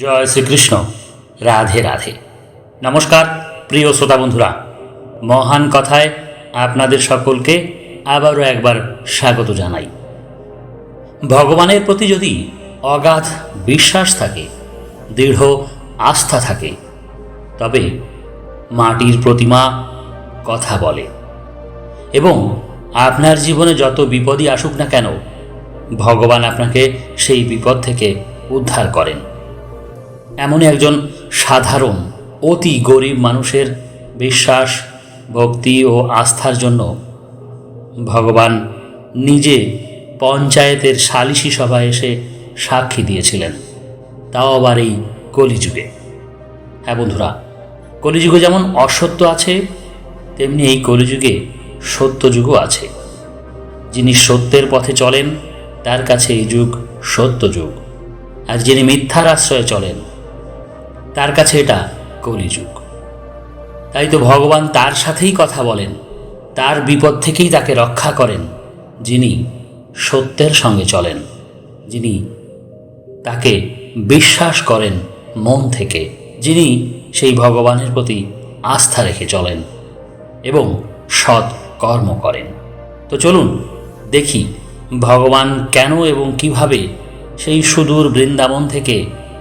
জয় শ্রীকৃষ্ণ। রাধে রাধে। নমস্কার, প্রিয় শ্রোতা বন্ধুরা। মহান কথায় আপনাদের সকলকে আবারও একবার স্বাগত জানাই। ভগবানের প্রতি যদি অগাধ বিশ্বাস থাকে, দৃঢ় আস্থা থাকে, তবে মাটির প্রতিমা কথা বলে। এবং আপনার জীবনে যত বিপদই আসুক না কেন, ভগবান আপনাকে সেই বিপদ থেকে উদ্ধার করেন। এমনই একজন সাধারণ, অতি গরিব মানুষের বিশ্বাস, ভক্তি ও আস্থার জন্য ভগবান নিজে পঞ্চায়েতের সালিশি সভায় এসে সাক্ষী দিয়েছিলেন। তাও আবার এই কলিযুগে। হ্যাঁ বন্ধুরা, কলিযুগে যেমন অসত্য আছে, তেমনি এই কলিযুগে সত্যযুগও আছে। যিনি সত্যের পথে চলেন, তার কাছে এই যুগ সত্য যুগ। আর যিনি মিথ্যার আশ্রয়ে চলেন তার কাছে এটা কলিযুগ। তাই তো ভগবান তার সাথেই কথা বলেন, তার বিপদ থেকেই তাকে রক্ষা করেন, যিনি সত্যের সঙ্গে চলেন, যিনি তাকে বিশ্বাস করেন মন থেকে, যিনি সেই ভগবানের প্রতি আস্থা রেখে চলেন এবং সৎ কর্ম করেন। তো চলুন দেখি ভগবান কেন এবং কীভাবে সেই সুদূর বৃন্দাবন থেকে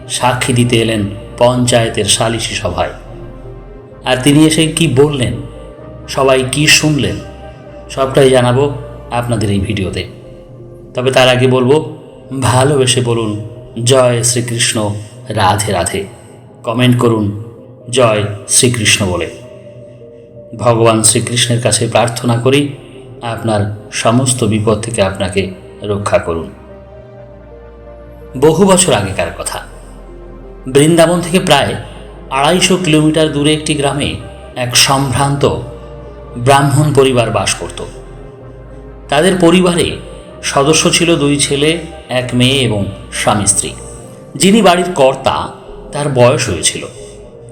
সাক্ষী দিতে এলেন পঞ্চায়েতের সালিশি সভায়। আর তিনি এসে কি বললেন? সবাই কি শুনলেন? সবটাই জানাব আপনাদের এই ভিডিওতে। তবে তার আগে বলব, ভালোবেসে বলুন, জয় শ্রীকৃষ্ণ, রাধে রাধে। কমেন্ট করুন, জয় শ্রীকৃষ্ণ বলে। ভগবান শ্রীকৃষ্ণের কাছে প্রার্থনা করি, আপনার সমস্ত বিপদ থেকে আপনাকে রক্ষা করুন। বহু বছর আগেকার কথা। বৃন্দাবন থেকে প্রায় আড়াইশো কিলোমিটার দূরে একটি গ্রামে এক সম্ভ্রান্ত ব্রাহ্মণ পরিবার বাস করত। তাদের পরিবারে সদস্য ছিল দুই ছেলে, এক মেয়ে এবং স্বামী স্ত্রী। যিনি বাড়ির কর্তা, তার বয়স হয়েছিল।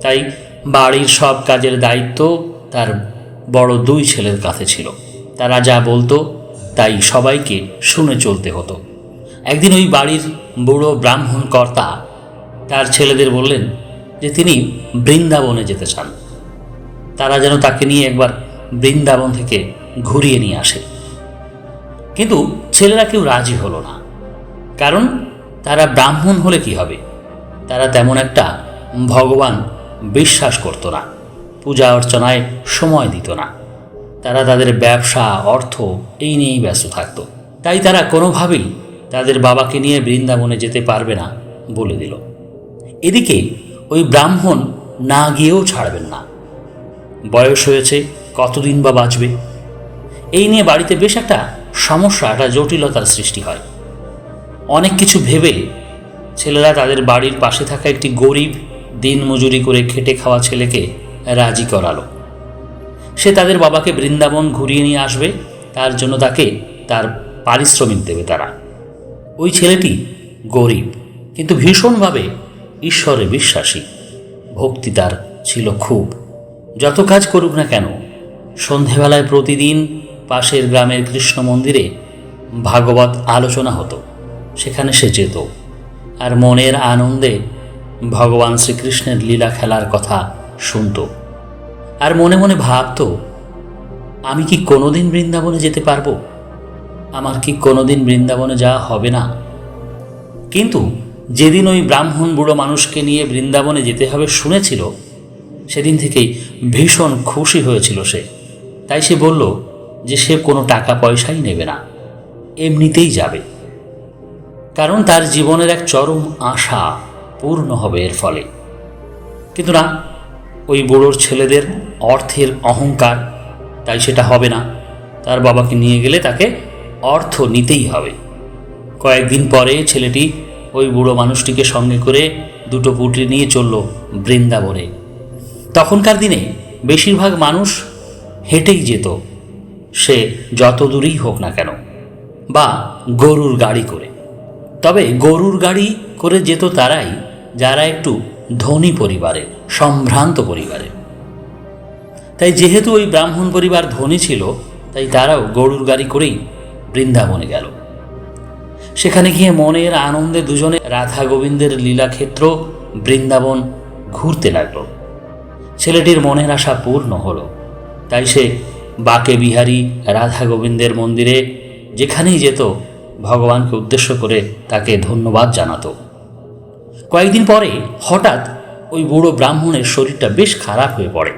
তাই বাড়ির সব কাজের দায়িত্ব তার বড় দুই ছেলের কাছে ছিল। তারা যা বলতো, তাই সবাইকে শুনে চলতে হতো। একদিন ওই বাড়ির বুড়ো ব্রাহ্মণ কর্তা তার ছেলেদের বললেন যে তিনি বৃন্দাবনে যেতে চান। তারা যেন তাকে নিয়ে একবার বৃন্দাবন থেকে ঘুরিয়ে নিয়ে আসে। কিন্তু ছেলেরা কেউ রাজি হলো না। কারণ তারা ব্রাহ্মণ হলে কি হবে? তারা তেমন একটা ভগবান বিশ্বাস করতো না। পূজা অর্চনায় সময় দিত না। তারা তাদের ব্যবসা, অর্থ এই নিয়েই ব্যস্ত থাকত। তাই তারা কোনোভাবেই তাদের বাবাকে নিয়ে বৃন্দাবনে যেতে পারবে না বলে দিল। এদিকে ওই ব্রাহ্মণ না গিয়েও ছাড়বেন না। বয়স হয়েছে কতদিন বা বাঁচবে? এই নিয়ে বাড়িতে বেশ একটা সমস্যা, একটা জটিলতার সৃষ্টি হয়। অনেক কিছু ভেবে ছেলেরা তাদের বাড়ির পাশে থাকা একটি গরিব দিন মজুরি করে খেটে খাওয়া ছেলেকে রাজি করালো। সে তাদের বাবাকে বৃন্দাবন ঘুরিয়ে নিয়ে আসবে, তার জন্য তাকে তার পারিশ্রমিক দেবে তারা। ওই ছেলেটি গরিব, কিন্তু ভীষণভাবে ঈশ্বরে বিশ্বাসী। ভক্তি তার ছিল খুব। যত কাজ করুক না কেন, সন্ধেবেলায় প্রতিদিন পাশের গ্রামের কৃষ্ণ মন্দিরে ভাগবত আলোচনা হতো। সেখানে সে যেত। আর মনের আনন্দে ভগবান শ্রীকৃষ্ণের লীলা খেলার কথা শুনত। আর মনে মনে ভাবত, আমি কি কোনোদিন বৃন্দাবনে যেতে পারব? আমার কি কোনোদিন বৃন্দাবনে যাওয়া হবে না? কিন্তু যেদিন ওই ব্রাহ্মণ বুড়ো মানুষকে নিয়ে বৃন্দাবনে যেতে হবে শুনেছিল, সেদিন থেকেই ভীষণ খুশি হয়েছিল সে। তাই সে বলল যে সে কোনো টাকা পয়সাই নেবে না, এমনিতেই যাবে। কারণ তার জীবনের এক চরম আশা পূর্ণ হবে এর ফলে। কিন্তু না, ওই বুড়োর ছেলেদের অর্থের অহংকার, তাই সেটা হবে না। তার বাবাকে নিয়ে গেলে তাকে অর্থ নিতেই হবে। কয়েকদিন পরে ছেলেটি ওই বুড়ো মানুষটিকে সঙ্গে করে দুটো পুটলি নিয়ে চলল বৃন্দাবনে। তখনকার দিনে বেশিরভাগ মানুষ হেঁটেই যেত। সে যত দূরেই হোক না কেন, বা গরুর গাড়ি করে। তবে গরুর গাড়ি করে যেত তারাই যারা একটু ধনী পরিবারের, সম্ভ্রান্ত পরিবারের। তাই যেহেতু ওই ব্রাহ্মণ পরিবার ধনী ছিল, তাই তারাও গরুর গাড়ি করেই বৃন্দাবনে গেল। সেখানে গিয়ে মনের আনন্দে দুজনে রাধা গোবিন্দের লীলাক্ষেত্র বৃন্দাবন ঘুরতে লাগল। ছেলেটির মনের আশা পূর্ণ হলো। তাই সে বাকে বিহারী রাধা গোবিন্দের মন্দিরে যেখানেই যেত ভগবানকে উদ্দেশ্য করে তাকে ধন্যবাদ জানাতো। কয়েকদিন পরে হঠাৎ ওই বুড়ো ব্রাহ্মণের শরীরটা বেশ খারাপ হয়ে পড়ে।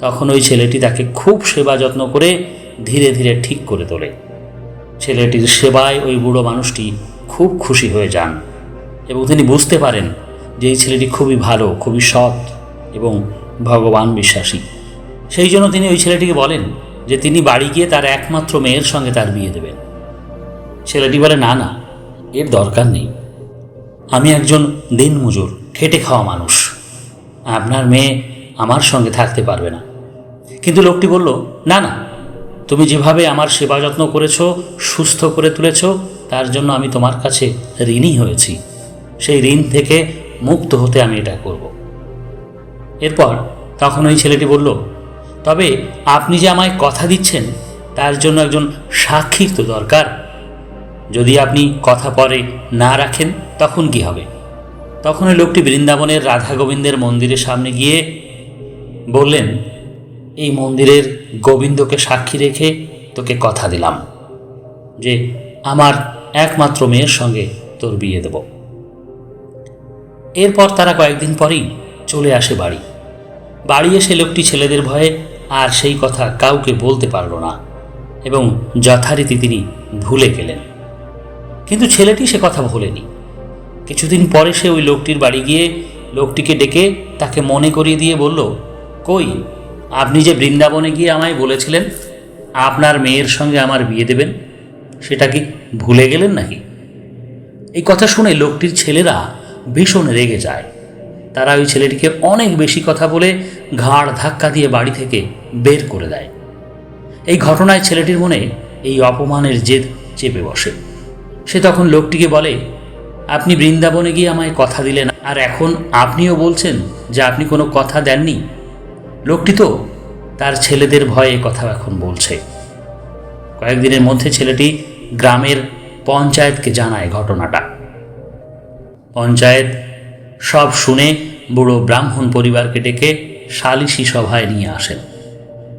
তখন ওই ছেলেটি তাকে খুব সেবা যত্ন করে ধীরে ধীরে ঠিক করে তোলে। ছেলেটির সেবায় ওই বুড়ো মানুষটি খুব খুশি হয়ে যান এবং তিনি বুঝতে পারেন যে এই ছেলেটি খুবই ভালো, খুবই সৎ এবং ভগবান বিশ্বাসী। সেই জন্য তিনি ওই ছেলেটিকে বলেন যে তিনি বাড়ি গিয়ে তার একমাত্র মেয়ের সঙ্গে তার বিয়ে দেবেন। ছেলেটি বলে, না না, এর দরকার নেই। আমি একজন দিনমজুর, খেটে খাওয়া মানুষ। আপনার মেয়ে আমার সঙ্গে থাকতে পারবে না। কিন্তু লোকটি বলল, না না তুমি যেভাবে আমার সেবা যত্ন করেছ, সুস্থ করে তুলেছ, তার জন্য আমি তোমার কাছে ঋণী হয়েছি। সেই ঋণ থেকে মুক্ত হতে আমি এটা করব। এরপর তখন ওই ছেলেটি বলল, তবে আপনি যে আমায় কথা দিচ্ছেন, তার জন্য একজন সাক্ষীর তো দরকার। যদি আপনি কথা পরে না রাখেন, তখন কি হবে? তখন ওই লোকটি বৃন্দাবনের রাধা গোবিন্দের মন্দিরের সামনে গিয়ে বললেন, এই মন্দিরের গোবিন্দকে সাক্ষী রেখে তোকে কথা দিলাম যে আমার একমাত্র মেয়ের সঙ্গে তোর বিয়ে দেব। এরপর তারা কয়েকদিন পরেই চলে আসে বাড়ি। বাড়ি এসে লোকটি ছেলেদের ভয়ে আর সেই কথা কাউকে বলতে পারল না এবং যথারীতি তিনি ভুলে গেলেন। কিন্তু ছেলেটি সে কথা ভোলেনি। কিছুদিন পরে সে ওই লোকটির বাড়ি গিয়ে লোকটিকে ডেকে তাকে মনে করিয়ে দিয়ে বলল, কই আপনি যে বৃন্দাবনে গিয়ে আমায় বলেছিলেন, আপনার মেয়ের সঙ্গে আমার বিয়ে দেবেন, সেটা কি ভুলে গেলেন নাকি? এই কথা শুনে লোকটির ছেলেরা ভীষণ রেগে যায়। তারা ওই ছেলেটিকে অনেক বেশি কথা বলে ঘাড় ধাক্কা দিয়ে বাড়ি থেকে বের করে দেয়। এই ঘটনায় ছেলেটির মনে এই অপমানের জেদ চেপে বসে। সে তখন লোকটিকে বলে, আপনি বৃন্দাবনে গিয়ে আমায় কথা দিলেন, আর এখন আপনিও বলছেন যে আপনি কোনো কথা দেননি? লোকটি তো তার ছেলেদের ভয়ে কথা এখন বলছে। কয়েকদিনের মধ্যে ছেলেটি গ্রামের পঞ্চায়েতকে জানায় ঘটনাটা। পঞ্চায়েত সব শুনে বুড়ো ব্রাহ্মণ পরিবারকে ডেকে সালিশি সভায় নিয়ে আসেন।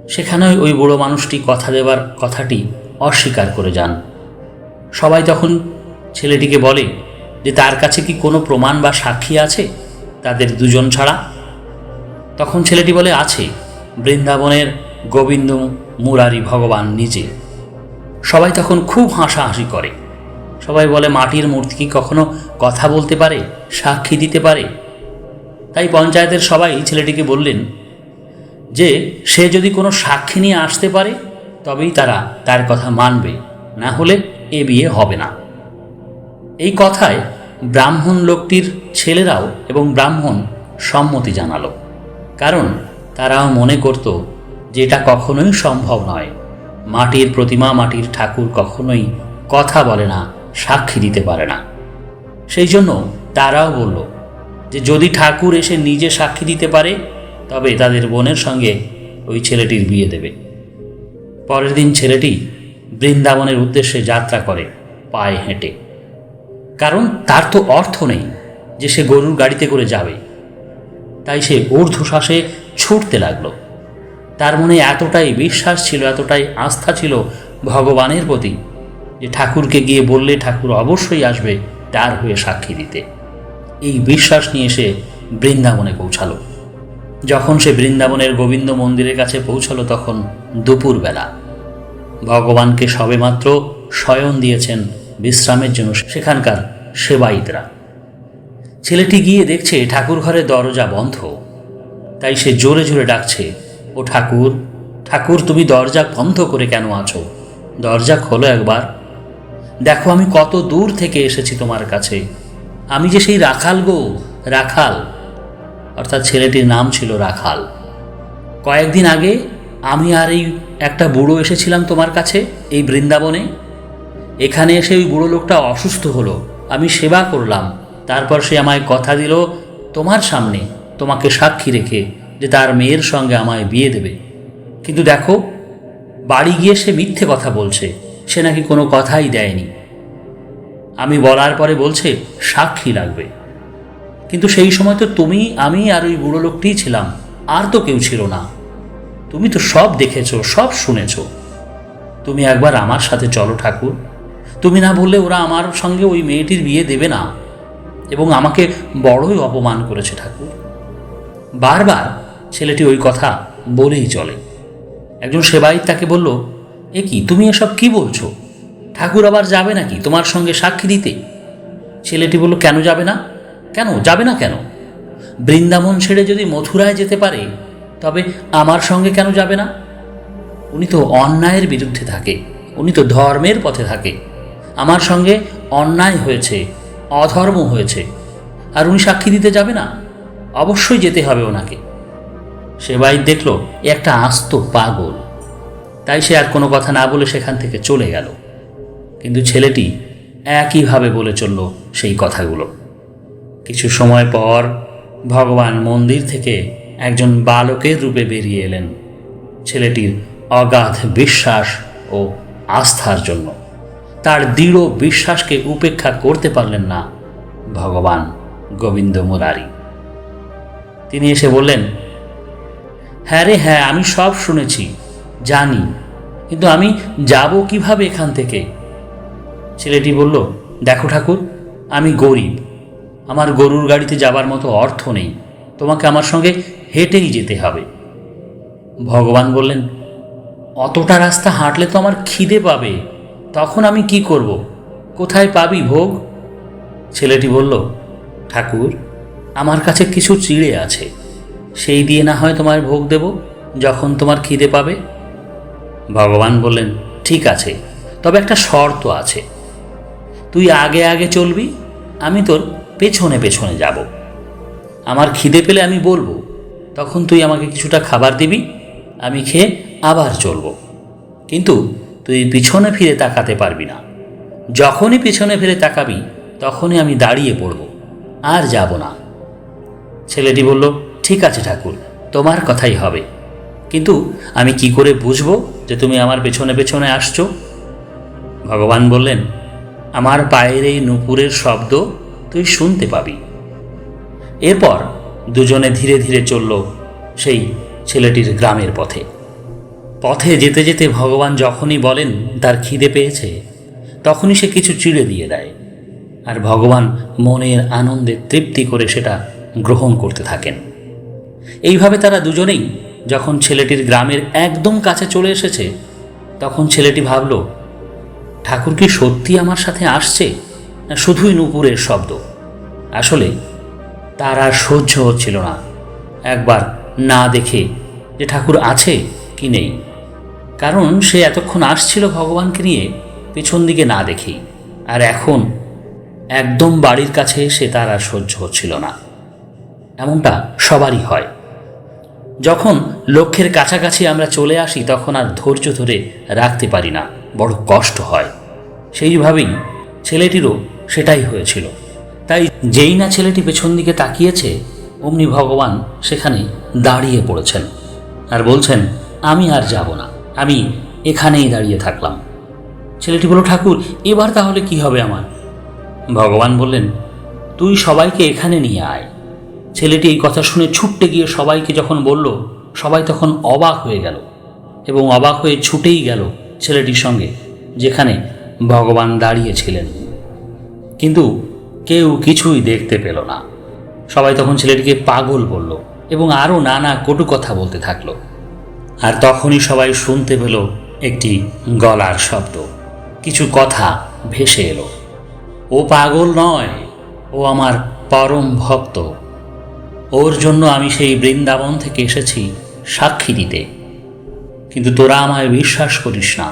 সেখানে ওই বুড়ো মানুষটি কথা দেবার কথাটি অস্বীকার করে যান। সবাই তখন ছেলেটিকে বলে যে, তার কাছে কি কোনো প্রমাণ বা সাক্ষী আছে? তাদের দুজন ছাড়া তখন ছেলেটি বলে, আছে, বৃন্দাবনের গোবিন্দ মুরারি ভগবান নিজে। সবাই তখন খুব হাসাহাসি করে। সবাই বলে, মাটির মূর্তি কি কখনো কথা বলতে পারে, সাক্ষী দিতে পারে? তাই পঞ্চায়েতের সবাই ছেলেটিকে বললেন, যে, সে যদি কোনো সাক্ষী নিয়ে আসতে পারে, তবেই তারা তার কথা মানবে, না হলে এ বিয়ে হবে না। এই কথায় ব্রাহ্মণ লোকটির ছেলেরাও এবং ব্রাহ্মণ সম্মতি জানালো। কারণ তারাও মনে করত যে এটা কখনোই সম্ভব নয়। মাটির প্রতিমা মাটির ঠাকুর কখনোই কথা বলে না, সাক্ষী দিতে পারে না। সেই জন্য তারাও বলল যে যদি ঠাকুর এসে নিজে সাক্ষী দিতে পারে, তবে তাদের বোনের সঙ্গে ওই ছেলেটির বিয়ে দেবে। পরের দিন ছেলেটি বৃন্দাবনের উদ্দেশ্যে যাত্রা করে, পায়ে হেঁটে। কারণ তার তো অর্থ নেই যে সে গরুর গাড়িতে করে যাবে। তাই সে ঊর্ধ্বশ্বাসে ছুটতে লাগল। তার মনে এতটাই বিশ্বাস ছিল, এতটাই আস্থা ছিল ভগবানের প্রতি যে ঠাকুরকে গিয়ে বললে ঠাকুর অবশ্যই আসবে তার হয়ে সাক্ষী দিতে। এই বিশ্বাস নিয়ে সে বৃন্দাবনে পৌঁছালো। যখন সে বৃন্দাবনের গোবিন্দ মন্দিরের কাছে পৌঁছালো তখন দুপুরবেলা। ভগবানকে সবেমাত্র শয়ন দিয়েছেন বিশ্রামের জন্য সেখানকার সেবায়িতরা। ছেলেটি গিয়ে দেখছে ঠাকুর ঘরের দরজা বন্ধ। তাই সে জোরে জোরে ডাকছে, ও ঠাকুর ঠাকুর তুমি দরজা বন্ধ করে কেন আছো? দরজা খোলো একবার। দেখো আমি কত দূর থেকে এসেছি তোমার কাছে। আমি যে সেই রাখাল গো, রাখাল। অর্থাৎ ছেলেটির নাম ছিল রাখাল। কয়েকদিন আগে আমি আর এই একটা বুড়ো এসেছিলাম তোমার কাছে, এই বৃন্দাবনে। এখানে এসে ওই বুড়ো লোকটা অসুস্থ হলো। আমি সেবা করলাম। তারপর সে আমায় কথা দিল, তোমার সামনে তোমাকে সাক্ষী রেখে যে তার মেয়ের সঙ্গে আমায় বিয়ে দেবে। কিন্তু দেখো, বাড়ি গিয়ে সে মিথ্যে কথা বলছে, সে নাকি কোনো কথাই দেয়নি। আমি বলার পরে বলছে, সাক্ষী লাগবে। কিন্তু সেই সময় তো তুমি, আমি আর ওই বুড়ো লোকটিই ছিলাম, আর তো কেউ ছিল না। তুমি তো সব দেখেছ, সব শুনেছ। তুমি একবার আমার সাথে চলো ঠাকুর। তুমি না বললে ওরা আমার সঙ্গে ওই মেয়েটির বিয়ে দেবে না। এবং আমাকে বড়ই অপমান করেছে ঠাকুর। বারবার ছেলেটি ওই কথা বলেই চলে। একজন সেবাই তাকে বলল, এ কি, তুমি এসব কি বলছো? ঠাকুর আবার যাবে নাকি তোমার সঙ্গে সাক্ষী দিতে? ছেলেটি বলল, কেন যাবে না? কেন? যাবে না কেন? বৃন্দাবন ছেড়ে যদি মথুরায় যেতে পারে, তবে আমার সঙ্গে কেন যাবে না? উনি তো অন্যায়ের বিরুদ্ধে থাকে, উনি তো ধর্মের পথে থাকে। আমার সঙ্গে অন্যায় হয়েছে অধর্ম হয়েছে। আর উনি সাক্ষী দিতে যাবে না? অবশ্যই যেতে হবে ওনাকে। সে সেবাই দেখল একটা আস্ত পাগল। তাই সে আর কোনো কথা না বলে সেখান থেকে চলে গেল। কিন্তু ছেলেটি একইভাবে বলে চলল সেই কথাগুলো। কিছু সময় পর ভগবান মন্দির থেকে একজন বালকের রূপে বেরিয়ে এলেন। ছেলেটির অগাধ বিশ্বাস ও আস্থার জন্য। তার দৃঢ় বিশ্বাসকে উপেক্ষা করতে পারলেন না ভগবান গোবিন্দ মুরারি। তিনি এসে বললেন হ্যাঁ রে হ্যাঁ আমি সব শুনেছি, জানি, কিন্তু আমি যাব কীভাবে এখান থেকে? ছেলেটি বলল, দেখো ঠাকুর, আমি গরিব, আমার গরুর গাড়িতে যাবার মতো অর্থ নেই, তোমাকে আমার সঙ্গে হেঁটেই যেতে হবে। ভগবান বললেন, অতটা রাস্তা হাঁটলে তো আমার খিদে পাবে তখন আমি কি করব? কোথায় পাবি ভোগ? ছেলেটি বলল, ঠাকুর, আমার কাছে কিছু চিড়ে আছে। সেই দিয়ে না হয় তোমার ভোগ দেব যখন তোমার খিদে পাবে? ভগবান বললেন, ঠিক আছে, তবে একটা শর্ত আছে। তুই আগে আগে চলবি, আমি তোর পেছনে পেছনে যাব। আমার খিদে পেলে আমি বলব, তখন তুই আমাকে কিছুটা খাবার দিবি, আমি খেয়ে আবার চলবো। কিন্তু তুই পিছনে ফিরে তাকাতে পারবি না। যখনই পিছনে ফিরে তাকাবি, তখনই আমি দাঁড়িয়ে পড়ব। আর যাব না। ছেলেটি বলল, ঠিক আছে ঠাকুর, তোমার কথাই হবে। কিন্তু আমি কি করে বুঝব যে তুমি আমার পেছনে পেছনে আসছো? ভগবান বললেন, আমার পায়ের এই নুপুরের শব্দ তুই শুনতে পাবি। এরপর দুজনে ধীরে ধীরে চলল সেই ছেলেটির গ্রামের পথে। পথে যেতে যেতে ভগবান যখনই বলেন, তার খিদে পেয়েছে, তখনই সে কিছু চিড়ে দিয়ে দেয়। আর ভগবান মনের আনন্দে তৃপ্তি করে সেটা গ্রহণ করতে থাকেন। এইভাবে তারা দুজনেই যখন ছেলেটির গ্রামের একদম কাছে চলে এসেছে, তখন ছেলেটি ভাবল, ঠাকুর কি সত্যি আমার সাথে আসছে? না শুধুই নুপুরের শব্দ? আসলে তার আর সহ্য হচ্ছিল না। একবার না দেখে যে ঠাকুর আছে কি নেই। কারণ সে এতক্ষণ আসছিল ভগবানকে নিয়ে পেছন দিকে না দেখেই, আর এখন একদম বাড়ির কাছে সে তার আর সহ্য হচ্ছিল না। এমনটা সবারই হয়। যখন লক্ষ্যের কাছাকাছি আমরা চলে আসি, তখন আর ধৈর্য ধরে রাখতে পারি না, বড় কষ্ট হয়। সেইভাবেই ছেলেটিরও সেটাই হয়েছিল। তাই যেই না ছেলেটি পেছন দিকে তাকিয়েছে, অমনি ভগবান সেখানে দাঁড়িয়ে পড়েছেন আর বলছেন, আমি আর যাব না। আমি এখানেই দাঁড়িয়ে থাকলাম। ছেলেটি বলল, ঠাকুর, এবার তাহলে কি হবে আমার? ভগবান বললেন, তুই সবাইকে এখানে নিয়ে আয়। ছেলেটি এই কথা শুনে ছুটতে গিয়ে সবাইকে যখন বলল, সবাই তখন অবাক হয়ে গেল এবং অবাক হয়ে ছুটেই গেল ছেলেটির সঙ্গে, যেখানে ভগবান দাঁড়িয়েছিলেন। কিন্তু কেউ কিছুই দেখতে পেল না। সবাই তখন ছেলেটিকে পাগল বলল এবং আরও নানা কটু কথা বলতে থাকল। আর তখনই সবাই শুনতে পেল একটি গলার শব্দ। কিছু কথা ভেসে এলো। ও পাগল নয়, ও আমার পরম ভক্ত। ওর জন্য আমি সেই বৃন্দাবন থেকে এসেছি সাক্ষী দিতে। কিন্তু তোরা আমায় বিশ্বাস করিস না।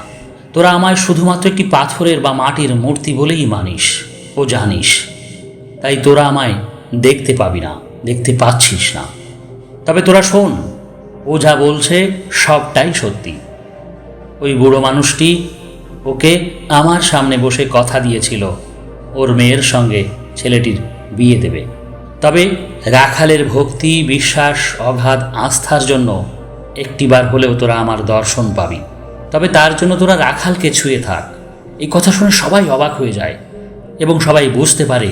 তোরা আমায় শুধুমাত্র একটি পাথরের বা মাটির মূর্তি বলেই মানিস ও জানিস। তাই তোরা আমায় দেখতে পাবি না, দেখতে পাচ্ছিস না। তবে তোরা শোন ও যা বলছে সবটাই সত্যি। ওই বুড়ো মানুষটি ওকে আমার সামনে বসে কথা দিয়েছিল, ওর মেয়ের সঙ্গে ছেলেটির বিয়ে দেবে। তবে রাখালের ভক্তি, বিশ্বাস, অগাধ আস্থার জন্য একটিবার হলেও তোরা আমার দর্শন পাবি। তবে তার জন্য তোরা রাখালকে ছুঁয়ে থাক। এই কথা শুনে সবাই অবাক হয়ে যায় এবং সবাই বুঝতে পারে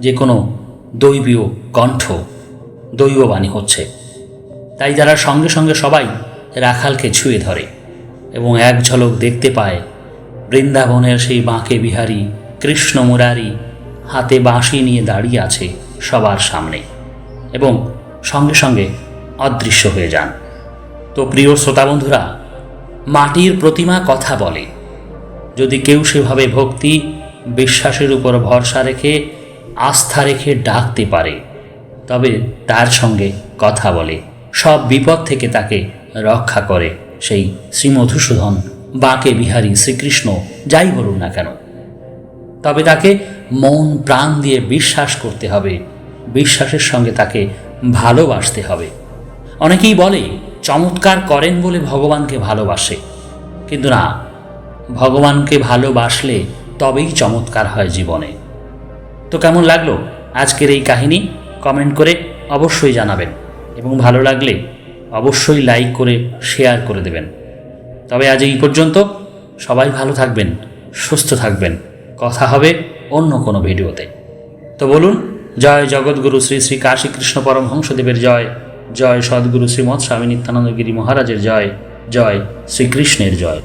যে কোনো দৈবীয় কণ্ঠ দৈববাণী হচ্ছে। তাই যারা সঙ্গে সঙ্গে সবাই রাখালকে ছুঁয়ে ধরে এবং এক ঝলক দেখতে পায়, বৃন্দাবনের সেই বাঁকে বিহারী, কৃষ্ণ মুরারি হাতে বাঁশি নিয়ে দাঁড়িয়ে আছে সবার সামনে এবং সঙ্গে সঙ্গে অদৃশ্য হয়ে যান। তো প্রিয় শ্রোতা বন্ধুরা, মাটির প্রতিমা কথা বলে। যদি কেউ সেভাবে ভক্তি, বিশ্বাসের উপর ভরসা রেখে, আস্থা রেখে ডাকতে পারে, তবে তার সঙ্গে কথা বলে। সব বিপদ থেকে তাকে রক্ষা করে। সেই শ্রীমধুসূদন বাঁকে বিহারী শ্রীকৃষ্ণ, যাই বলুন না কেন। তবে তাকে মন প্রাণ দিয়ে বিশ্বাস করতে হবে। বিশ্বাসের সঙ্গে তাকে ভালোবাসতে হবে। অনেকেই বলে, চমৎকার করেন বলে ভগবানকে ভালোবাসে। কিন্তু না, ভগবানকে ভালোবাসলে তবেই চমৎকার হয় জীবনে। তো কেমন লাগল আজকের এই কাহিনী? কমেন্ট করে অবশ্যই জানাবেন। এবং ভালো লাগলে অবশ্যই লাইক করে শেয়ার করে দেবেন। তবে আজ এই পর্যন্ত সবাই ভালো থাকবেন, সুস্থ থাকবেন। কথা হবে অন্য কোনো ভিডিওতে। তো বলুন, জয় জগৎগুরু শ্রী শ্রী কাশীকৃষ্ণ পরমহংসদেবের জয় জয় সদ্গুরু শ্রীমৎ স্বামী নিত্যানন্দগিরি মহারাজের জয় জয় শ্রীকৃষ্ণের জয়।